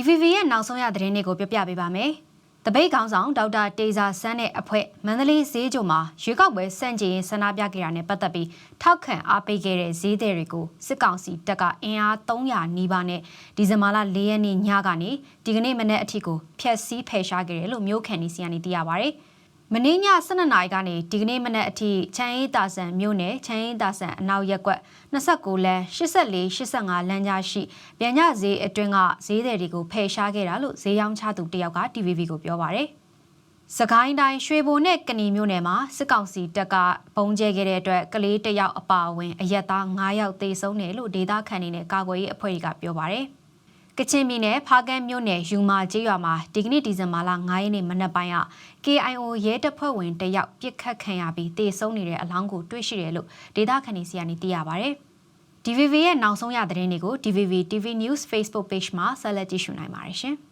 DVV ရဲ့နောက်ဆုံးရသတင်းတွေကိုပြပြပေးပါမယ်။တပိတ်ခေါင်းဆောင်ဒေါက်တာတေဇာဆန်းတဲ့အဖွဲ့မန္တလေးဈေးကြုံမှာရွေးကောက်ပွဲစန့်ကျင်ရေးဆန္ဒပြခဲ့တာနဲ့ပတ်သက်ပြီးထောက်ခံအားပေးခဲ့တဲ့ဈေးသည်တွေကိုစစ်ကောင်စီတပ်ကအင်အား300နီးပါးနဲ့ဒီဇင်ဘာလ4ရက်နေ့ညကနေဒီကနေ့မနေ့အထိကိုဖျက်ဆီးဖယ်ရှားခဲ့တယ်လို့မြို့ခံနေစီကနေသိရပါဗျ။ မင်းည12နာရီကနေဒီကနေ့မနေ့အထိချမ်းရေးတာဆန်မြို့နယ်ချမ်းရေးတာဆန်အနောက်ရက်ကွက်29လမ်း84 85လမ်းကြားရှိပြန်ညဈေးအတွင်းကဈေးသည်တွေကိုဖယ်ရှားခဲ့တာလို့ဈေးရောင်းချသူတယောက်က TVB ကိုပြောပါရယ်စကိုင်းတိုင်းရွှေဘိုနဲ့ကဏီမြို့နယ်မှာစစ်ကောင်စီတပ်ကပုံကျဲခဲ့တဲ့အတွက်ကလေးတစ်ယောက်အပါအဝင်အရက်သား9ယောက်သေဆုံးတယ်လို့ဒေသခံတွေနဲ့ကာကွယ်ရေးအဖွဲ့တွေကပြောပါရယ် ကချင်ပြည်နယ်ဖားကန်းမြို့နယ်ယူမာကျေးရွာမှာဒီကနေ့ဒီဇင်ဘာလ9ရက်နေ့မနက်ပိုင်းက KIO ရဲတပ်ဖွဲ့ဝင်တယောက်ပြစ်ခတ်ခံရပြီးတေဆုံးနေတဲ့အလောင်းကိုတွေ့ရှိတယ်လို့ဒေသခံတွေစီကနေသိရပါဗျ။ DVV ရဲ့နောက်ဆုံးရသတင်းတွေကို DVV TV News Facebook Page မှာဆက်လက်ကြည့်ရှုနိုင်ပါတယ်ရှင်။